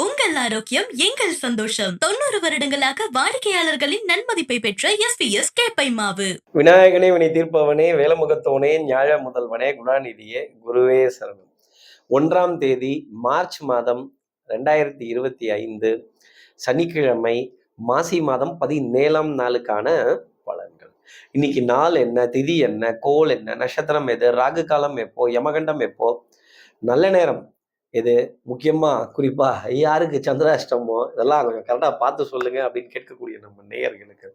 உங்கள் ஆரோக்கியம் எங்கள் சந்தோஷம். தொண்ணூறு வருடங்களாக வாடிக்கையாளர்களின் நன்மதிப்பை பெற்ற எஸ்பிஎஸ் கேப்பை மாவு விநாயகனே வினை தீர்ப்பவனே வேலமுகத்தவனே ஞாழ முதல்வனே குணாநிதியே குருவே சரணம். ஒன்றாம் தேதி மார்ச் மாதம் ரெண்டாயிரத்தி இருபத்தி ஐந்து சனிக்கிழமை மாசி மாதம் பதினேழாம் நாளுக்கான பலன்கள். இன்னைக்கு நாள் என்ன திதி என்ன கோல் என்ன நட்சத்திரம் எது ராகு காலம் எப்போ யமகண்டம் எப்போ? நல்ல நேரம். எது? முக்கியமாக குறிப்பாக யாருக்கு? சந்திராஷ்டமோ? இதெல்லாம் கொஞ்சம் கரெக்டாக பார்த்து சொல்லுங்க அப்படின்னு கேட்கக்கூடிய நம்ம நேயர்களுக்கு.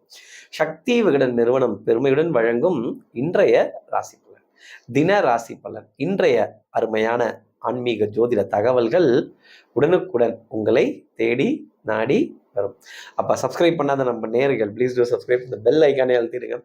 சக்தி விகடன் நிறுவனம் பெருமையுடன் வழங்கும் இன்றைய ராசி பலன். தின ராசி பலன். இன்றைய அருமையான ஆன்மீக ஜோதிட தகவல்கள் உடனுக்குடன் உங்களை தேடி நாடி வரும். அப்போ சப்ஸ்கிரைப் பண்ணாத நம்ம நேர்கள் ப்ளீஸ் டூ சப்ஸ்கிரைப் இந்த பெல் ஐக்கானே அழுத்திடுங்க.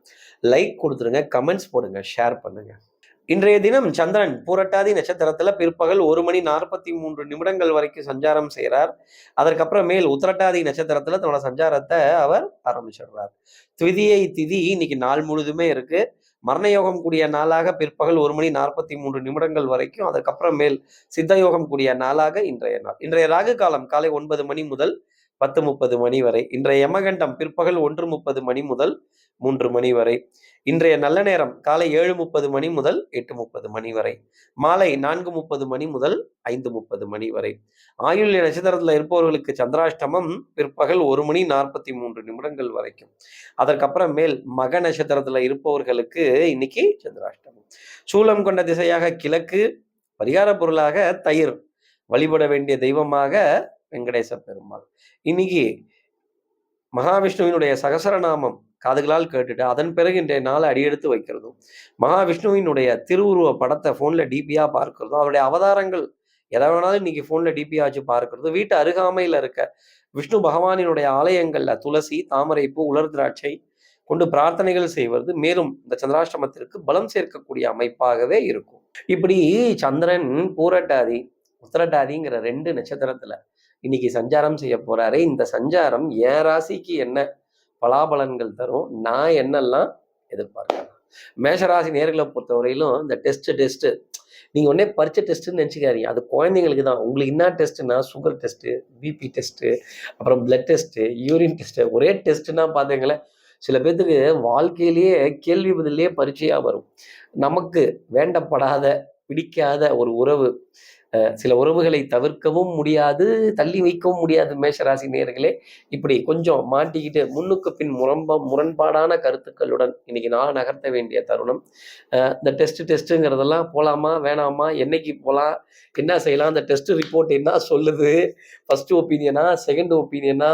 லைக் கொடுத்துருங்க கமெண்ட்ஸ் போடுங்க ஷேர் பண்ணுங்கள் இன்றைய தினம் சந்திரன் பூரட்டாதி நட்சத்திரத்துல பிற்பகல் ஒரு மணி நாற்பத்தி மூன்று நிமிடங்கள் வரைக்கும் சஞ்சாரம் செய்கிறார் அதற்கப்புறமேல் மேல் உத்திரட்டாதி நட்சத்திரத்துல தன்னோட சஞ்சாரத்தை அவர் ஆரம்பிச்சிடுறார். திதியை திதி இன்னைக்கு நாள் முழுதுமே இருக்கு. மரணயோகம் கூடிய நாளாக பிற்பகல் ஒரு மணி நாற்பத்தி மூன்று நிமிடங்கள் வரைக்கும் அதற்கப்புறமேல் மேல் சித்தயோகம் கூடிய நாளாக இன்றைய நாள். இன்றைய ராகு காலம் காலை ஒன்பது மணி முதல் பத்து முப்பது மணி வரை. இன்றைய யமகண்டம் பிற்பகல் ஒன்று முப்பது மணி முதல் மூன்று மணி வரை. இன்றைய நல்ல நேரம் காலை ஏழு முப்பது மணி முதல் எட்டு முப்பது மணி வரை. மாலை நான்கு முப்பது மணி முதல் ஐந்து முப்பது மணி வரை. ஆயுள்ய நட்சத்திரத்தில் இருப்பவர்களுக்கு சந்திராஷ்டமம் பிற்பகல் ஒரு மணி நாற்பத்தி மூன்று நிமிடங்கள் வரைக்கும். அதற்கப்புறம் மேல் மக நட்சத்திரத்தில் இருப்பவர்களுக்கு இன்னைக்கு சந்திராஷ்டமம். சூலம் கொண்ட திசையாக கிழக்கு பரிகார பொருளாக தயிர். வழிபட வேண்டிய தெய்வமாக வெங்கடேச பெருமாள். இன்னைக்கு மகாவிஷ்ணுவினுடைய சகசரநாமம் காதுகளால் கேட்டுட்டு அதன் பிறகு இன்றைய நாளை அடியெடுத்து வைக்கிறதும் மகாவிஷ்ணுவினுடைய திருவுருவ படத்தை ஃபோனில் டிபியாக பார்க்கிறதும் அவருடைய அவதாரங்கள் எதை வேணாலும் இன்னைக்கு ஃபோனில் டிபியா வச்சு பார்க்கறது. வீட்டு அருகாமையில் இருக்க விஷ்ணு பகவானினுடைய ஆலயங்கள்ல துளசி தாமரைப்பூ உலர் திராட்சை கொண்டு பிரார்த்தனைகள் செய்வது மேலும் இந்த சந்திராஷ்டமத்திற்கு பலம் சேர்க்கக்கூடிய அமைப்பாகவே இருக்கும். இப்படி சந்திரன் பூரட்டாதி உத்திரட்டாதிங்கிற ரெண்டு நட்சத்திரத்துல இன்னைக்கு சஞ்சாரம் செய்ய போறாரு. இந்த சஞ்சாரம் என் ராசிக்கு என்ன? பலாபலன்கள் தரும். நான் என்னெல்லாம் எதிர்பார்க்கலாம்? மேஷராசி நேர்களை பொறுத்தவரையிலும் இந்த டெஸ்ட் டெஸ்ட் நீங்கள் உடனே பரிச்ச டெஸ்ட்டுன்னு நினச்சிக்காதீங்க. அது குழந்தைங்களுக்கு தான். உங்களுக்கு என்ன டெஸ்ட்னா சுகர் டெஸ்ட்டு பிபி டெஸ்ட்டு அப்புறம் பிளட் டெஸ்ட்டு யூரின் டெஸ்ட்டு ஒரே டெஸ்ட்டுன்னா பார்த்தீங்களேன் சில பேர்த்துக்கு வாழ்க்கையிலேயே கேள்வி பதிலே பரீட்சையாக வரும். நமக்கு வேண்டப்படாத பிடிக்காத ஒரு உறவு. சில உறவுகளை தவிர்க்கவும் முடியாது தள்ளி வைக்கவும் முடியாது மேஷராசி நேர்களே இப்படி கொஞ்சம் மாட்டிக்கிட்டு முன்னுக்கு பின் முரம்ப முரண்பாடான கருத்துக்களுடன் இன்னைக்கு நான் நகர்த்த வேண்டிய தருணம். இந்த டெஸ்ட் டெஸ்ட்டுங்கிறதெல்லாம் போகலாமா வேணாமா என்னைக்கு போகலாம் என்ன செய்யலாம் அந்த டெஸ்ட் ரிப்போர்ட் என்ன சொல்லுது? ஃபர்ஸ்ட் ஒப்பீனியனா செகண்ட் ஒப்பீனியனா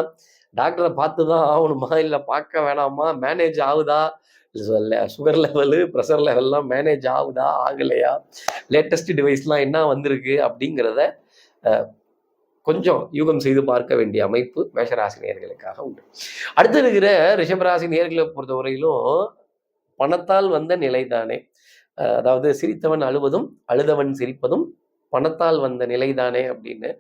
டாக்டரை பார்த்து தான் ஆகணுமா? இல்லை பார்க்க வேணாமா? மேனேஜ் ஆகுதா? சுகர் லெவலு ப்ரெஷர் லெவல்லாம் மேனேஜ் ஆகுதா? ஆகலையா? லேட்டஸ்ட் டிவைஸ்லாம் என்ன வந்திருக்கு? அப்படிங்கிறத கொஞ்சம் யூகம் செய்து பார்க்க வேண்டிய அமைப்பு மேஷராசி நேர்களுக்காக உண்டு. அடுத்து இருக்கிற ரிஷபராசி நேர்களை பொறுத்தவரையிலும் பணத்தால் வந்த நிலைதானே. அதாவது சிரித்தவன் அழுவதும் அழுதவன் சிரிப்பதும் பணத்தால் வந்த நிலைதானே அப்படின்னு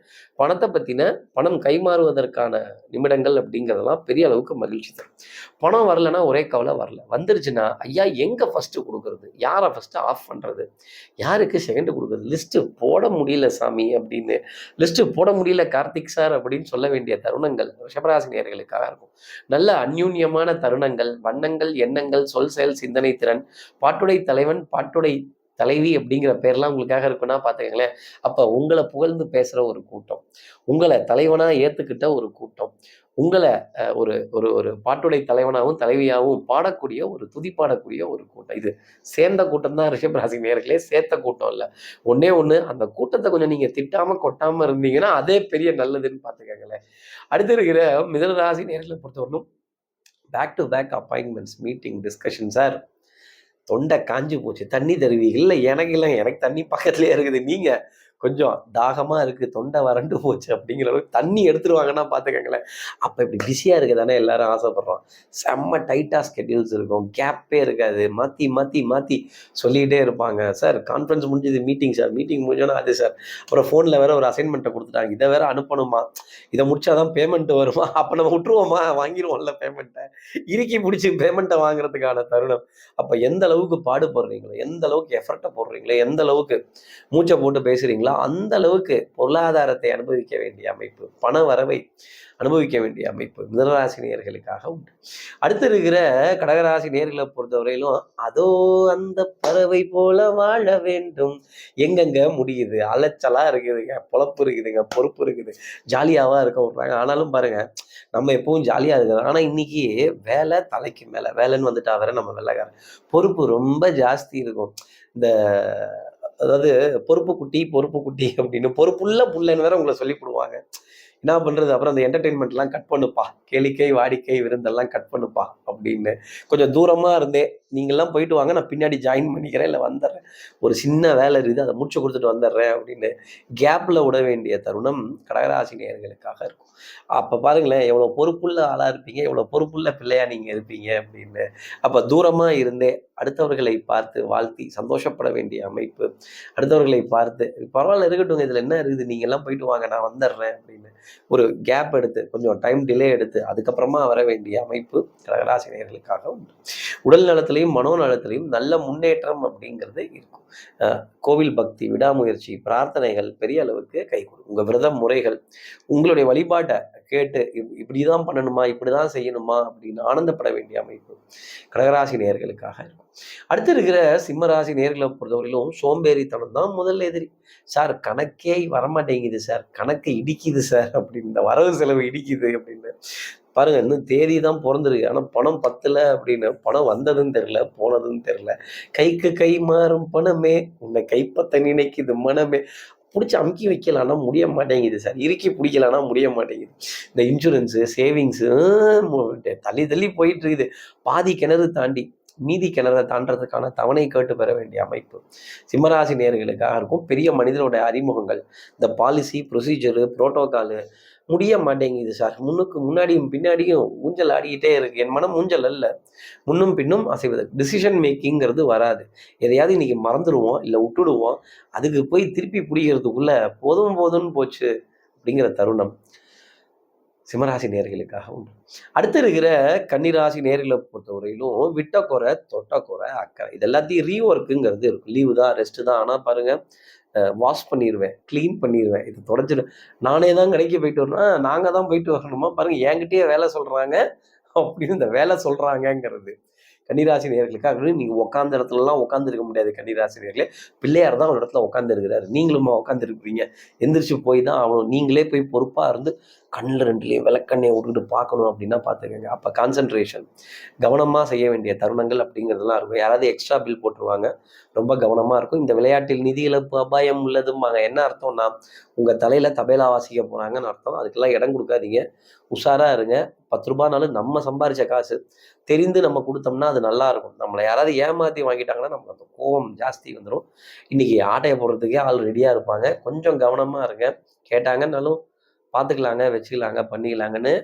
பணத்தை பற்றின பணம் கைமாறுவதற்கான நிமிடங்கள் அப்படிங்கிறதெல்லாம் பெரிய அளவுக்கு மகிழ்ச்சி தரும். பணம் வரலன்னா ஒரே கவலை வரல. வந்துருச்சுன்னா ஐயா எங்கே ஃபஸ்ட்டு கொடுக்குறது? யாரை ஃபஸ்ட்டு ஆஃப் பண்ணுறது யாருக்கு செகண்டு கொடுக்குறது? லிஸ்ட்டு போட முடியல சாமி அப்படின்னு. லிஸ்ட்டு போட முடியல கார்த்திக் சார் அப்படின்னு சொல்ல வேண்டிய தருணங்கள் ரிஷபராசினியர்களுக்காக இருக்கும். நல்ல அந்யூன்யமான தருணங்கள் வண்ணங்கள் எண்ணங்கள் சொல் செயல் சிந்தனை திறன் பாட்டுடை தலைவன் பாட்டுடை தலைவி அப்படிங்கிற பேர்லாம் உங்களுக்காக இருக்குன்னா பார்த்துக்கங்களேன் அப்போ உங்களை புகழ்ந்து பேசுகிற ஒரு கூட்டம் உங்களை தலைவனாக ஏற்றுக்கிட்ட ஒரு கூட்டம் உங்களை ஒரு ஒரு ஒரு பாட்டுடை தலைவனாகவும் தலைவியாகவும் பாடக்கூடிய ஒரு துதி பாடக்கூடிய ஒரு கூட்டம். இது சேர்ந்த கூட்டம் தான் ரிஷபராசி நேர்களே சேர்த்த கூட்டம் இல்லை. ஒன்றே ஒன்று அந்த கூட்டத்தை கொஞ்சம் நீங்கள் திட்டாமல் கொட்டாமல் இருந்தீங்கன்னா அதே பெரிய நல்லதுன்னு பார்த்துக்கங்களேன் அடுத்து இருக்கிற மிதனராசி நேர்களை பொறுத்தவரைக்கும் back to back appointments meeting discussion sir தொண்டை காஞ்சு போச்சு. தண்ணி தருவீங்க இல்லை எனக்கு இல்லை எனக்கு தண்ணி பக்கத்துலேயே இருக்குது. நீங்கள் கொஞ்சம் தாகமாக இருக்குது தொண்டை வறண்டு போச்சு அப்படிங்கிற அளவுக்கு தண்ணி எடுத்துருவாங்கன்னா பார்த்துக்கங்களேன் அப்போ இப்படி பிஸியாக இருக்க தானே எல்லாரும் ஆசைப்பட்றோம். செம்ம டைட்டாக ஸ்கெடியூல்ஸ் இருக்கும். கேப்பே இருக்காது. மாற்றி மாற்றி மாற்றி சொல்லிகிட்டே இருப்பாங்க. சார் கான்ஃபரன்ஸ் முடிஞ்சது மீட்டிங் சார். மீட்டிங் முடிஞ்சோன்னா அது சார். அப்புறம் ஃபோனில் வேறு ஒரு அசைன்மெண்ட்டை கொடுத்துட்டாங்க. இதை வேறு அனுப்பணுமா? இதை முடிச்சாதான் பேமெண்ட் வருமா? அப்போ நம்ம விட்டுருவோமா? வாங்கிடுவோம்ல பேமெண்ட்டை இறுக்கி பிடிச்சி பேமெண்ட்டை வாங்குறதுக்கான தருணம். அப்போ எந்த அளவுக்கு பாடுபடுறீங்களோ எந்த அளவுக்கு எஃபர்ட்டை போடுறீங்களோ எந்த அளவுக்கு மூச்சை போட்டு பேசுகிறீங்களா அந்த அளவுக்கு பொருளாதாரத்தை அனுபவிக்க வேண்டிய அமைப்பு பண வரவை அனுபவிக்க வேண்டிய அமைப்பு மிதனராசி நேர்களுக்காக உண்டு. அடுத்து இருக்கிற கடகராசி நேர்களை பொறுத்தவரையிலும் அதோ அந்த பறவை போல வாழ வேண்டும். எங்கெங்க முடியுது? அலைச்சலா இருக்குதுங்க பொழப்பு இருக்குதுங்க பொறுப்பு இருக்குது. ஜாலியாவா இருக்க விட்றாங்க. ஆனாலும் பாருங்க நம்ம எப்பவும் ஜாலியா இருக்கிறோம் ஆனா இன்னைக்கு வேலை தலைக்கு மேல வேலைன்னு வந்துட்டா வேற நம்ம வெள்ளைக்காரன். பொறுப்பு ரொம்ப ஜாஸ்தி இருக்கும். இந்த அதாவது பொறுப்பு குட்டி பொறுப்பு குட்டி அப்படின்னு பொறுப்புள்ள புள்ளன்னு வேற உங்களை சொல்லி போடுவாங்க என்ன பண்றது? அப்புறம் அந்த என்டர்டெயின்மெண்ட்லாம் கட் பண்ணுப்பா. கேளிக்கை வாடிக்கை விருந்தெல்லாம் கட் பண்ணுப்பா அப்படின்னு. கொஞ்சம் தூரமா இருந்தேன் நீங்கள்லாம் போயிட்டு வாங்க நான் பின்னாடி ஜாயின் பண்ணிக்கிறேன் இல்லை வந்துடுறேன். ஒரு சின்ன வேலை இருக்குது அதை முடிச்சு கொடுத்துட்டு வந்துடுறேன் அப்படின்னு கேப்பில் விட வேண்டிய தருணம் கடகராசி நேர்களுக்காக இருக்கும். அப்போ பாருங்களேன் எவ்வளோ பொறுப்புள்ள ஆளாக இருப்பீங்க எவ்வளோ பொறுப்புள்ள பிள்ளையா நீங்கள் இருப்பீங்க அப்படின்னு. அப்போ தூரமாக இருந்தேன் அடுத்தவர்களை பார்த்து வாழ்த்தி சந்தோஷப்பட வேண்டிய அமைப்பு. அடுத்தவர்களை பார்த்து பரவாயில்ல இருக்கட்டும் இதில் என்ன இருக்குது? நீங்கள் எல்லாம் போயிட்டு வாங்க நான் வந்துடுறேன் அப்படின்னு ஒரு கேப் எடுத்து கொஞ்சம் டைம் டிலே எடுத்து அதுக்கப்புறமா வர வேண்டிய அமைப்பு கடகராசினியர்களுக்காக உண்டு. உடல் நலத்திலையும் மனோநலத்திலையும் நல்ல முன்னேற்றம் அப்படிங்கிறது இருக்கும். கோவில் பக்தி விடாமுயற்சி பிரார்த்தனைகள் பெரிய அளவுக்கு கை கொடுக்கும் உங்கள் விரதம் முறைகள் உங்களுடைய வழிபாட்டை கேட்டு இப்படி இப்படிதான் பண்ணணுமா இப்படிதான் செய்யணுமா அப்படின்னு ஆனந்தப்பட வேண்டிய அமைப்பு கடகராசி நேர்களுக்காக இருக்கும். அடுத்து இருக்கிற சிம்மராசி நேர்களை பொறுத்தவரையிலும் சோம்பேறித்தனம் தான் முதல் எதிரி. சார் கணக்கே வரமாட்டேங்குது சார். கணக்கு இடிக்குது சார் அப்படின்னு வரவு செலவு இடிக்குது அப்படின்னு. பாருங்க இன்னும் தேதி தான் பிறந்திருக்கு. ஆனால் பணம் பத்தல அப்படின்னு பணம் வந்ததுன்னு தெரில போனதுன்னு தெரில கைக்கு கை மாறும் பணமே உன்னை கைப்பற்ற நினைக்குது மனமே. பிடிச்சி அமுக்கி வைக்கலாம்னா முடிய மாட்டேங்குது சார். இறுக்கி பிடிக்கலாம்னா முடிய மாட்டேங்குது. இந்த இன்சூரன்ஸு சேவிங்ஸு தள்ளி தள்ளி போயிட்டு இருக்குது பாதி கிணறு தாண்டி மீதி கிணறை தாண்டறதுக்கான தவணை கேட்டு பெற வேண்டிய அமைப்பு. சிம்மராசி நேர்களுக்காக இருக்கும். பெரிய மனிதனுடைய அறிமுகங்கள். இந்த பாலிசி ப்ரொசீஜரு புரோட்டோகாலு முடிய மாட்டேங்குது சார். முன்னுக்கு முன்னாடியும் பின்னாடியும் ஊஞ்சல் ஆடிக்கிட்டே இருக்கு. என் மனம் ஊஞ்சல் அல்ல. முன்னும் பின்னும் அசைவது டிசிஷன் மேக்கிங்கிறது வராது. எதையாவது இன்னைக்கு மறந்துடுவோம் இல்லை விட்டுடுவோம் அதுக்கு போய் திருப்பி பிடிக்கிறதுக்குள்ள போதும் போதும்னு போச்சு அப்படிங்கிற தருணம். சிம்மராசி நேர்களுக்காக உண்டு அடுத்து இருக்கிற கன்னிராசி நேர்களை பொறுத்தவரையிலும் விட்டக்குறை தொட்டக்குறை அக்கறை. இது எல்லாத்தையும் ரீஒர்க்குங்கிறது இருக்கும். லீவு தான் ரெஸ்ட்டு தான். ஆனால் பாருங்க வாஷ் பண்ணிடுவேன் க்ளீன் பண்ணிடுவேன் இது தொடச்சிடு நானே தான் கடைக்கு போயிட்டு வரணும் நாங்கள் தான் போயிட்டு வரணுமா? பாருங்க என்கிட்டயே வேலை சொல்கிறாங்க அப்படின்னு இந்த வேலை சொல்கிறாங்கங்கிறது கன்னிராசி நேர்களுக்காக நீங்கள் உட்காந்த இடத்துலலாம் உட்காந்துருக்க முடியாது கன்னிராசி நேர்களே பிள்ளையார் தான் ஒரு இடத்துல உட்காந்துருக்கிறாரு நீங்களும் உட்காந்துருப்பீங்க எந்திரிச்சு போய் தான் ஆகணும். நீங்களே போய் பொறுப்பாக இருந்து கண்ணில் ரெண்டுலேயும் விளக்கண்ணையை விட்டுட்டு பார்க்கணும் அப்படின்னா பார்த்துக்கோங்க. அப்போ கான்சன்ட்ரேஷன் கவனமாக செய்ய வேண்டிய தருணங்கள் அப்படிங்கிறதுலாம் இருக்கும். யாராவது எக்ஸ்ட்ரா பில் போட்டுருவாங்க. ரொம்ப கவனமாக இருக்கும். இந்த விளையாட்டில் நிதி இழப்பு அபாயம் உள்ளதும்பாங்க. என்ன அர்த்தம்னா உங்கள் தலையில் தபேலா வாசிக்க போகிறாங்கன்னு அர்த்தம். அதுக்கெல்லாம் இடம் கொடுக்காதீங்க. உஷாராக இருங்க. பத்து ரூபானாலும் நம்ம சம்பாரித்த காசு. தெரிந்து நம்ம கொடுத்தோம்னா அது நல்லா இருக்கும் நம்மளை யாராவது ஏமாற்றி வாங்கிட்டாங்கன்னா நம்மளுக்கு அந்த கோவம் ஜாஸ்தி வந்துடும் இன்னைக்கு ஆட்டையை போடுறதுக்கே ஆள் ரெடியாக இருப்பாங்க. கொஞ்சம் கவனமாக இருங்க. கேட்டாங்கன்னாலும் பார்த்துக்கலாங்க வச்சுக்கலாங்க பண்ணிக்கலாங்கன்னு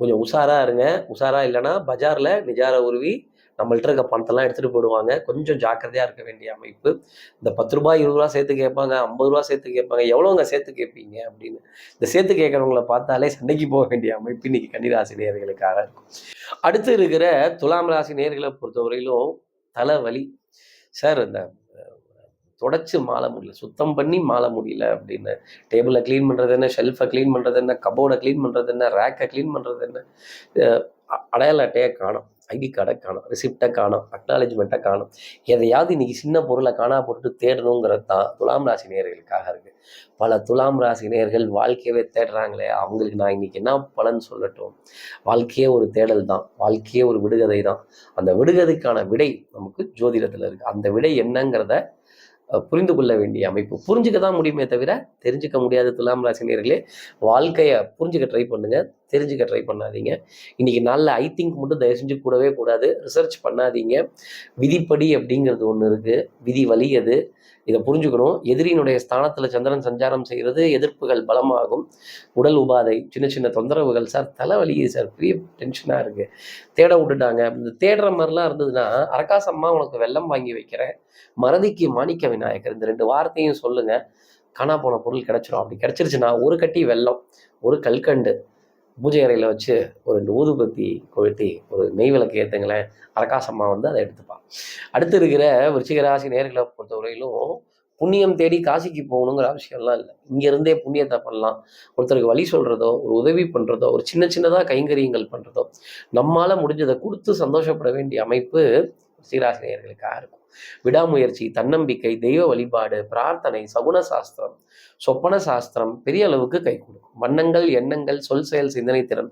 கொஞ்சம் உஷாராக இருங்க. உஷாராக இல்லைன்னா பஜாரில் நிஜார உருவி நம்மள்ட்ட இருக்க பணத்தெல்லாம் எடுத்துகிட்டு போயிடுவாங்க. கொஞ்சம் ஜாக்கிரதையாக இருக்க வேண்டிய அமைப்பு. இந்த பத்து ரூபாய் இருபது ரூபா சேர்த்து கேட்பாங்க ஐம்பது ரூபா சேர்த்து கேட்பாங்க எவ்வளோங்க சேர்த்து கேட்பீங்க அப்படின்னு. இந்த சேர்த்து கேட்குறவங்கள பார்த்தாலே சண்டைக்கு போக வேண்டிய அமைப்பு இன்னைக்கு கன்னிராசி நேர்களுக்காக இருக்கும். அடுத்து இருக்கிற துலாம் ராசி நேர்களை பொறுத்தவரையிலும் தலைவலி. சார் இந்த தொடச்சி மாள முடியல சுத்தம் பண்ணி மாள முடியல அப்படின்னு. டேபிளை க்ளீன் பண்ணுறது என்ன ஷெல்ஃபை க்ளீன் பண்ணுறது என்ன கபோர்டை க்ளீன் பண்ணுறது என்ன ரேக்கை க்ளீன் பண்ணுறது என்ன? அடையாள அட்டையை காணும். ஐடி கார்டை காணும் ரிசிப்டை காணும் அக்னாலஜ்மெண்ட்டை காணும். எதையாவது இன்னைக்கு சின்ன பொருளை காணா போட்டு தேடணுங்கிறது தான் துலாம் ராசி நேர்களுக்காக இருக்குது பல துலாம் ராசி நேர்கள் வாழ்க்கையவே தேடுறாங்களே அவங்களுக்கு நான் இன்னைக்கு என்ன பலன் சொல்லட்டும்? வாழ்க்கையே ஒரு தேடல் தான் வாழ்க்கையே ஒரு விடுகதை தான். அந்த விடுகதைக்கான விடை நமக்கு ஜோதிடத்தில் இருக்குது அந்த விடை என்னங்கிறத புரிந்து கொள்ள வேண்டிய அமைப்பு. புரிஞ்சுக்க தான் முடியுமே தவிர தெரிஞ்சுக்க முடியாத துலாம் ராசினியர்களே வாழ்க்கையை புரிஞ்சுக்க ட்ரை பண்ணுங்கள் தெரிஞ்சுக்க ட்ரை பண்ணாதீங்க. இன்னைக்கு நாளில் ஐ திங்க் மட்டும் தயவு செஞ்சு கூடவே கூடாது. ரிசர்ச் பண்ணாதீங்க. விதிப்படி அப்படிங்கிறது ஒன்று இருக்கு. விதி வழி அது. இதை புரிஞ்சுக்கணும். எதிரியினுடைய ஸ்தானத்தில் சந்திரன் சஞ்சாரம் செய்கிறது எதிர்ப்புகள் பலமாகும். உடல் உபாதை சின்ன சின்ன தொந்தரவுகள் சார் தலைவலி சார் பெரிய டென்ஷனாக இருக்கு. தேட விட்டுட்டாங்க. இந்த தேடுற மாதிரிலாம் இருந்ததுன்னா அரகாசம்மா உனக்கு வெள்ளம் வாங்கி வைக்கிறேன். மறதிக்கு மாணிக்க விநாயகர். இந்த ரெண்டு வார்த்தையும் சொல்லுங்க. காணா போன பொருள் கிடச்சிரும். அப்படி கிடைச்சிருச்சுன்னா ஒரு கட்டி வெள்ளம் ஒரு கல்கண்டு. பூஜை அறையில் வச்சு ஒரு ரெண்டு ஊதுபத்தி கொளுத்தி ஒரு நெய் விளக்கு ஏற்றுங்களேன் அரகாசம்மா வந்து அதை எடுத்துப்பான் அடுத்து இருக்கிற விருச்சிகராசி நேர்களை பொறுத்தவரையிலும் புண்ணியம் தேடி காசிக்கு போகணுங்கிற அவசியம்லாம் இல்லை. இங்கேருந்தே புண்ணியத்தை பண்ணலாம். ஒருத்தருக்கு வழி சொல்கிறதோ ஒரு உதவி பண்ணுறதோ ஒரு சின்ன சின்னதாக கைங்கரியங்கள் பண்ணுறதோ நம்மளால் முடிஞ்சதை கொடுத்து சந்தோஷப்பட வேண்டிய அமைப்பு சீராசிரியர்களுக்காக இருக்கும். விடாமுயற்சி தன்னம்பிக்கை தெய்வ வழிபாடு பிரார்த்தனை சகுன சாஸ்திரம் சொப்பன சாஸ்திரம் பெரிய அளவுக்கு கை கொடுக்கும். வண்ணங்கள் எண்ணங்கள் சொல் செயல் சிந்தனை திறன்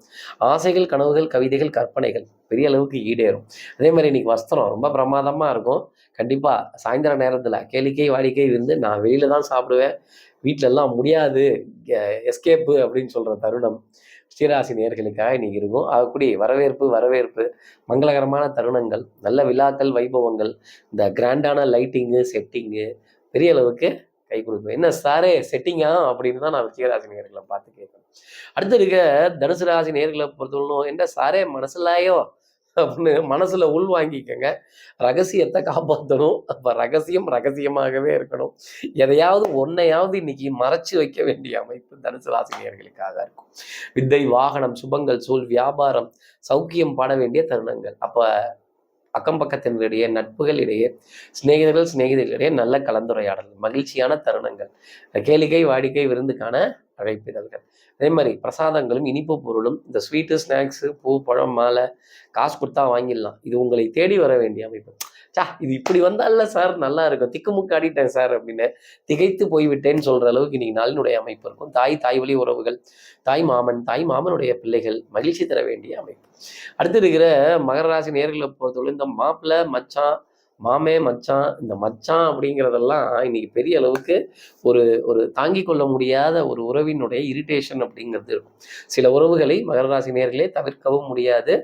ஆசைகள் கனவுகள் கவிதைகள் கற்பனைகள் பெரிய அளவுக்கு ஈடேறும். அதே மாதிரி இன்னைக்கு வஸ்திரம் ரொம்ப பிரமாதமா இருக்கும். கண்டிப்பாக சாயந்தர நேரத்தில் கேளிக்கை வாடிக்கை இருந்து நான் வெளியில தான் சாப்பிடுவேன். வீட்ல எல்லாம் முடியாது. எஸ்கேப்பு அப்படின்னு சொல்கிற தருணம் ஸ்ரீராசி நேர்களுக்காக இன்னைக்கு இருக்கும். அதுக்குடி வரவேற்பு வரவேற்பு மங்களகரமான தருணங்கள் நல்ல விழாக்கள் வைபவங்கள் இந்த கிராண்டான லைட்டிங்கு செட்டிங்கு பெரிய அளவுக்கு கை கொடுக்கும். என்ன சாரே செட்டிங்கா அப்படின்னு தான் நான் விஜயராசி நேர்களை பார்த்து கேட்பேன். அடுத்து இருக்க தனுசு ராசி நேர்களை பொறுத்தவரைக்கும் என்ன சாரே மனசுலாயோ அப்படின்னு மனசுல உள்வாங்கிக்கங்க. ரகசியத்தை காப்பாற்றணும் அப்ப ரகசியம் ரகசியமாகவே இருக்கணும். எதையாவது ஒன்னையாவது இன்னைக்கு மறைச்சு வைக்க வேண்டிய அமைப்பு தனுசு ராசினியர்களுக்காக இருக்கும். வித்தை வாகனம் சுபங்கள் சூழ் வியாபாரம் சௌக்கியம் பாட வேண்டிய தருணங்கள். அப்ப அக்கம் பக்கத்தினரிடையே நட்புகளிடையே சிநேகிதர்கள் சிநேகிதர்களிடையே நல்ல கலந்துரையாடல் மகிழ்ச்சியான தருணங்கள் கேளிக்கை வாடிக்கை விருந்துக்கான அழைப்பிதழ்கள். அதே மாதிரி பிரசாதங்களும் இனிப்பு பொருளும் இந்த ஸ்வீட்டு ஸ்நாக்ஸு பூ பழம் மாலை காசு கொடுத்தா வாங்கிடலாம். இது உங்களை தேடி வர வேண்டிய அமைப்பு. சா இது இப்படி வந்தால சார்? நல்லா இருக்கும். திக்குமுக்கு ஆடிட்டேன் சார் அப்படின்னு திகைத்து போய்விட்டேன்னு சொல்ற அளவுக்கு இன்னைக்கு நாளினுடைய அமைப்பு இருக்கும். தாய் தாய் வழி உறவுகள் தாய் மாமன் தாய் மாமனுடைய பிள்ளைகள் மகிழ்ச்சி தர வேண்டிய அமைப்பு. அடுத்து இருக்கிற மகர ராசி நேர்களை பொறுத்தவரை இந்த மாப்பிள்ளை மச்சான் மாமே மச்சான் இந்த மச்சான் அப்படிங்கிறதெல்லாம் இன்னைக்கு பெரிய அளவுக்கு ஒரு ஒரு தாங்கிக் கொள்ள முடியாத ஒரு உறவினுடைய இரிட்டேஷன் அப்படிங்கிறது இருக்கும். சில உறவுகளை மகர ராசி நேர்களே தவிர்க்கவும் முடியாது.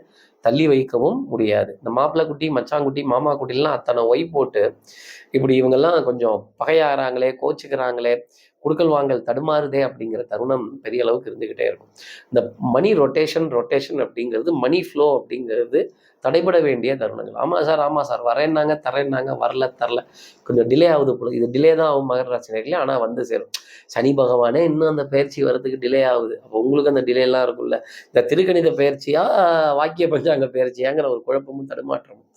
தள்ளி வைக்கவும் முடியாது. இந்த மாப்பிள்ளை குட்டி மச்சாங்குட்டி மாமா குட்டிலாம் அத்தனை ஒய் போட்டு இப்படி இவங்கெல்லாம் கொஞ்சம் பகையாகிறாங்களே கோச்சுக்கிறாங்களே குடுக்கல் வாங்கல் தடுமாறுதே அப்படிங்கிற தருணம் பெரிய அளவுக்கு இருந்துக்கிட்டே இருக்கும். இந்த மணி ரொட்டேஷன் ரொட்டேஷன் அப்படிங்கிறது மணி ஃப்ளோ அப்படிங்கிறது தடைபட வேண்டிய தருணங்கள். ஆமாம் சார் ஆமாம் சார். வரேன்னாங்க தரேன்னாங்க வரல தரல. கொஞ்சம் டிலே ஆகுது போல. இது டிலே தான் ஆகும் மகர ராசினர்களே ஆனால் வந்து சேரும். சனி பகவானே இன்னும் அந்த பயிற்சி வர்றதுக்கு டிலே ஆகுது. அப்போ உங்களுக்கு அந்த டிலேலாம் இருக்கும்ல. இந்த திருக்கணித பயிற்சியா வாக்கிய பஞ்சாங்க பயிற்சியாங்கிற ஒரு குழப்பமும் தடுமாற்றமும்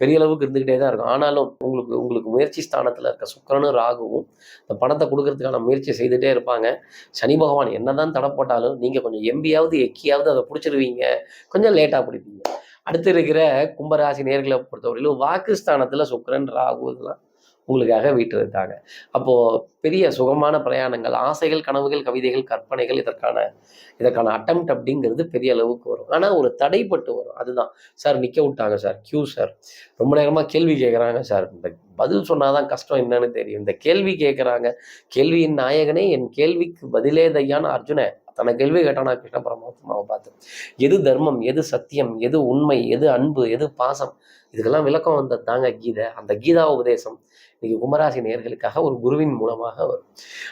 பெரிய அளவுக்கு இருந்துக்கிட்டே தான் இருக்கும். ஆனாலும் உங்களுக்கு உங்களுக்கு முயற்சி ஸ்தானத்தில் இருக்க சுக்கரனும் ராகுவும் இந்த பணத்தை கொடுக்கறதுக்கான முயற்சி செய்துட்டே இருப்பாங்க. சனி பகவான் என்னதான் தடை போட்டாலும் நீங்கள் கொஞ்சம் எம்பியாவது எக்கியாவது அதை பிடிச்சிருவீங்க. கொஞ்சம் லேட்டாக பிடிப்பீங்க. அடுத்து இருக்கிற கும்பராசி நேர்களை பொறுத்தவரையிலும் வாக்குஸ்தானத்தில் சுக்கரன் ராகு இதெல்லாம் உங்களுக்காக வீட்டிருக்காங்க. அப்போது பெரிய சுகமான பிரயாணங்கள் ஆசைகள் கனவுகள் கவிதைகள் கற்பனைகள் இதற்கான இதற்கான அட்டம்ப்ட் அப்படிங்கிறது பெரிய அளவுக்கு வரும். ஆனால் ஒரு தடைப்பட்டு வரும். அதுதான். சார் நிற்க விட்டாங்க சார். கியூ சார் ரொம்ப நேரமாக கேள்வி கேட்குறாங்க சார். இந்த பதில் சொன்னாதான் கஷ்டம் என்னன்னு தெரியும். இந்த கேள்வி கேட்குறாங்க கேள்வியின் நாயகனே என் கேள்விக்கு பதிலே தையான அர்ஜுன. அத்தனை கேள்வி கேட்டானா கிருஷ்ண பரமாத்மாவை பார்த்து எது தர்மம் எது சத்தியம் எது உண்மை எது அன்பு எது பாசம்? இதுக்கெல்லாம் விளக்கம் வந்தது தாங்க கீதை. அந்த கீதா உபதேசம் இன்னைக்கு கும்பராசி நேர்களுக்காக ஒரு குருவின் மூலமாக வரும்.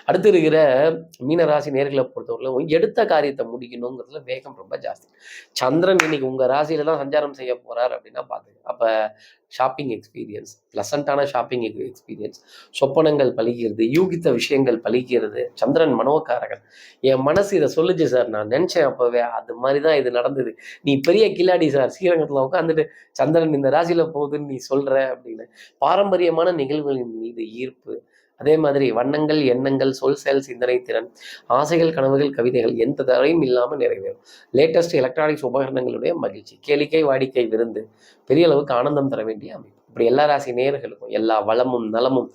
அடுத்து இருக்கிற மீனராசி நேர்களை பொறுத்தவரையிலும் எடுத்த காரியத்தை முடிக்கணுங்கிறதுல வேகம் ரொம்ப ஜாஸ்தி. சந்திரன் இன்னைக்கு உங்க ராசியில தான் சஞ்சாரம் செய்ய போறார் அப்படின்னா பாத்துங்க அப்ப ஷாப்பிங் எக்ஸ்பீரியன்ஸ் ப்ளசண்ட்டான ஷாப்பிங் எக்ஸ்பீரியன்ஸ் சொப்பனங்கள் பழிக்கிறது யூகித்த விஷயங்கள் பழிக்கிறது சந்திரன் மனோக்காரகன் என் மனசு இதை சொல்லுச்சு சார். நான் நினைச்சேன் அப்பவே. அது மாதிரி தான் இது நடந்தது. நீ பெரிய கில்லாடி சார். ஸ்ரீரங்கத்தில் உட்காந்துட்டு சந்திரன் இந்த ராசி ராசியில போகுதுன்னு நீ சொல்ற அப்படின்னு. பாரம்பரியமான நிகழ்வுகளின் மீது ஈர்ப்பு. அதே மாதிரி வண்ணங்கள் எண்ணங்கள் சொல் செயல் சிந்தனை திறன் ஆசைகள் கனவுகள் கவிதைகள் எந்த தரையும் இல்லாமல் நிறைவேறும். லேட்டஸ்ட் எலக்ட்ரானிக்ஸ் உபகரணங்களுடைய மகிழ்ச்சி. கேளிக்கை வாடிக்கை விருந்து. பெரிய அளவுக்கு ஆனந்தம் தர வேண்டிய அமைப்பு. இப்படி எல்லா ராசி நேர்களுக்கும் எல்லா வளமும் நலமும்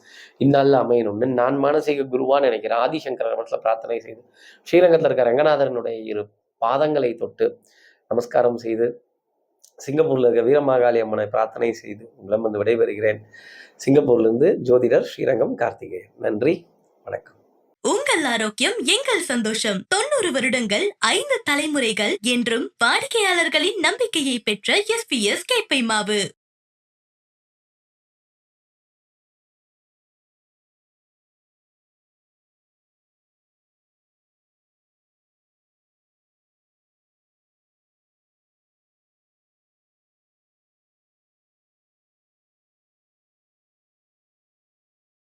இந்நாளில் அமையணும்னு நான் மானசீக குருவான்னு நினைக்கிறேன். ஆதிசங்கர மனசில் பிரார்த்தனை செய்து ஸ்ரீரங்கத்தில் இருக்கிற ரங்கநாதரனுடைய இரு பாதங்களை தொட்டு நமஸ்காரம் செய்து சிங்கப்பூர்ல இருக்க வீரமாகாளி அம்மனை பிரார்த்தனை செய்து உங்களிடம் வந்து விடைபெறுகிறேன். சிங்கப்பூர்லேருந்து ஜோதிடர் ஸ்ரீரங்கம் கார்த்திகேயன். நன்றி வணக்கம். உங்கள் ஆரோக்கியம் எங்கள் சந்தோஷம். தொண்ணூறு வருடங்கள் ஐந்து தலைமுறைகள் என்றும் வாடிக்கையாளர்களின் நம்பிக்கையை பெற்ற எஸ் பி எஸ் கேப்பை மாவு.